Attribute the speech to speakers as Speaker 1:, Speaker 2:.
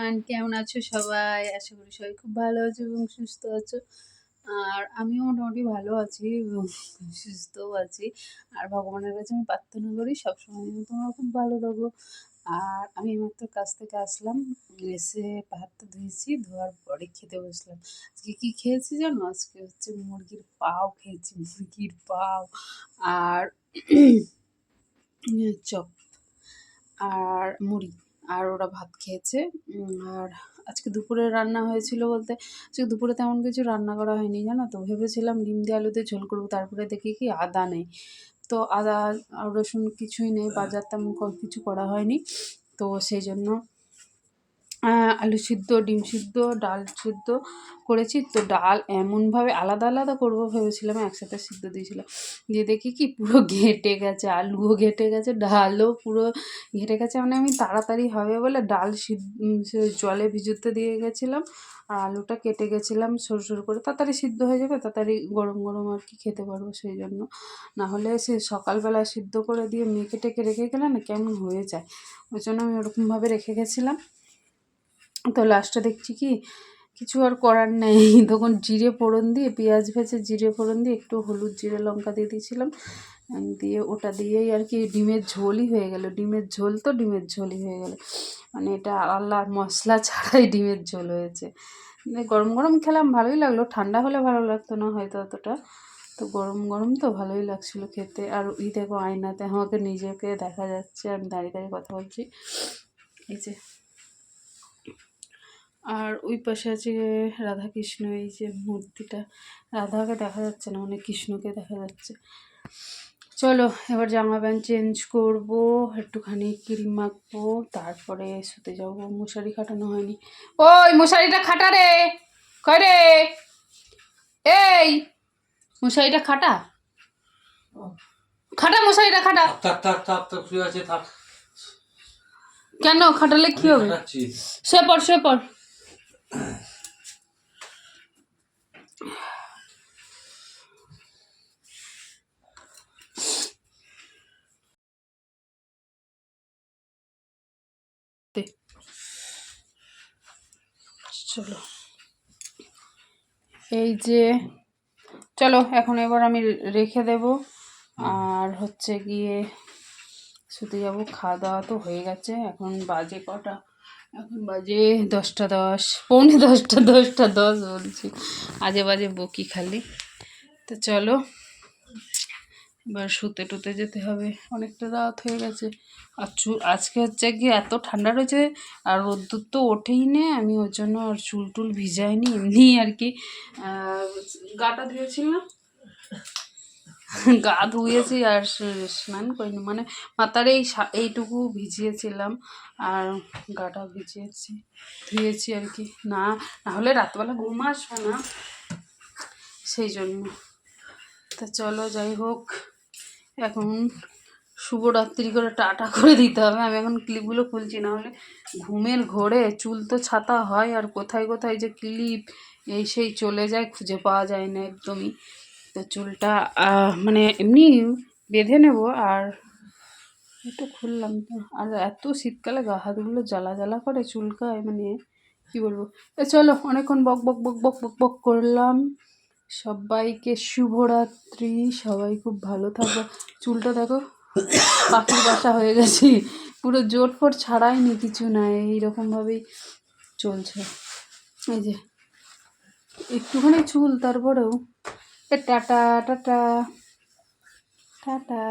Speaker 1: Everyone কেমন আছো সবাই? আশা করি সবাই খুব ভালো আছো এবং সুস্থ আছো। আর আমিও মোটামুটি ভালো আছি এবং সুস্থও আছি। আর ভগবানের কাছে আমি প্রার্থনা করি, সবসময় যেন তোমরা খুব ভালো থাকো। আর আমি মাত্র কাছ থেকে আসলাম, এসে হাত ধুয়েছি, ধোয়ার পরে খেতে বসলাম। আজকে কী খেয়েছি জানো? আজকে হচ্ছে মুরগির পাও খেয়েছি, মুরগির পাও। আর চপ। আর মুড়ি। আর ওরা ভাত খেয়েছে। আর আজকে দুপুরে রান্না হয়েছিল বলতে, আজকে দুপুরে তেমন কিছু রান্না করা হয়নি, জানো তো? ভেবেছিলাম ডিম দিয়ে আলুতে ঝোল করব, তারপরে দেখি কি আদা নেই। তো আদা রসুন কিছুই নেই বাজার তেমন কিছু করা হয়নি। তো সেই জন্য আলু সিদ্ধ, ডিম সিদ্ধ, ডাল সিদ্ধ করেছি। তো ডাল এমনভাবে আলাদা আলাদা করব ভেবেছিলাম, একসাথে সিদ্ধ দিয়েছিলাম। দিয়ে দেখি কি পুরো ঘেঁটে গেছে, আলুও ঘেঁটে গেছে, ডালও পুরো ঘেঁটে গেছে। মানে আমি তাড়াতাড়ি হবে বলে ডাল সিদ্ধ জলে ভিজুতে দিয়ে গেছিলাম, আর আলুটা কেটে গেছিলাম সরু সরু করে। তাড়াতাড়ি সিদ্ধ হয়ে যাবে, তাড়াতাড়ি গরম গরম আর কি খেতে পারব সেই জন্য। নাহলে সে সকালবেলা সিদ্ধ করে দিয়ে মেখে টেকে রেখে গেলে না কেমন হয়ে যায়। ওই জন্য আমি ওরকমভাবে রেখে গেছিলাম। তো লাস্টে দেখছি কি, কিছু আর করার নেই। তখন জিরে ফোড়ন দিয়ে, পেঁয়াজ ভেজে জিরে ফোড়ন দিয়ে একটু হলুদ, জিরে লঙ্কা দিয়ে দিয়েছিলাম। দিয়ে ওটা দিয়েই আর কি ডিমের ঝোলই হয়ে গেল। ডিমের ঝোল তো ডিমের ঝোলই হয়ে গেল। মানে এটা আল্লাহ মশলা ছাড়াই ডিমের ঝোল হয়েছে। মানে গরম গরম খেলাম, ভালোই লাগল। ঠান্ডা হলে ভালো লাগতো না হয়তো অতটা। তো গরম গরম তো ভালোই লাগছিল খেতে। আর ওই দেখো আয়নাতে আমাকে নিজেকে দেখা যাচ্ছে। আমি দাঁড়িয়ে দাঁড়িয়ে কথা বলছি। এই যে আর ওই পাশে আছে রাধা কৃষ্ণ এই যে মূর্তিটা। রাধাকে দেখা যাচ্ছে না মানে কৃষ্ণকে দেখা যাচ্ছে। চলো এবার জামা প্যান্ট চেঞ্জ করব একটুখানি ক্রিম মাখবো তারপরে শুতে যাব। মশারি খাটানো হয়নি। ওই মশারিটা খাটা রে! করে এই মশারিটা খাটা। খাটা মশারিটা খাটা। কেন? খাটালে কি হবে? শুয়ে পড় শুয়ে পড় চলো। এই যে, চলো, এখন এবার আমি রেখে দেব। আর হচ্ছে গিয়ে শুতে যাব, খাওয়া দাওয়া তো হয়ে গেছে, এখন বাজে কটা? এখন বাজে দশটা দশ, পৌনে দশটা দশটা দশ বলছি। আজে বাজে বকি খালি। তো চলো, এবার শুতে টুতে যেতে হবে। অনেকটা রাত হয়ে গেছে। আর চুল, আজকে হচ্ছে কি এত ঠান্ডা রয়েছে, আর রোদ্দুর তো ওঠেই নে, আমি ওর জন্য আর চুল টুল ভিজাইনি, এমনি আর কি। গাটা ধুয়েছিলাম। গা ধুয়েছি আর স্নান করিনি। মানে মাথার এই এইটুকু ভিজিয়েছিলাম আর গাটা ভিজিয়েছি, ধুয়েছি আর কি। না নাহলে রাতবেলা ঘুম আসবে না। সেই জন্য। তা চলো, যাই হোক। এখন শুভরাত্রি করে টাটা করে দিতে হবে। আমি এখন ক্লিপগুলো খুলছি, না হলে ঘুমের ঘোরে চুল তো ছাতা হয়, আর কোথায় কোথায় যে ক্লিপ, এই সেই চলে যায়, খুঁজে পাওয়া যায় না একদমই। তো চুলটা মানে এমনি বেঁধে নেব আর একটু খুললাম তো। আর এত শীতকালে গা হাতগুলো জ্বালা জ্বালা করে চুলকায় মানে কি বলব? চলো, অনেকক্ষণ বক বক বক বক বক বক করলাম। সবাইকে শুভরাত্রি, সবাই খুব ভালো থাকো। চুলটা দেখো, পাখির বাসা হয়ে গেছি। পুরো জোট ফোট ছাড়াইনি কিছু নাই এইরকমভাবেই চলছে। এই যে, একটুখানি চুল, তারপরেও টাটা টাটা টাটা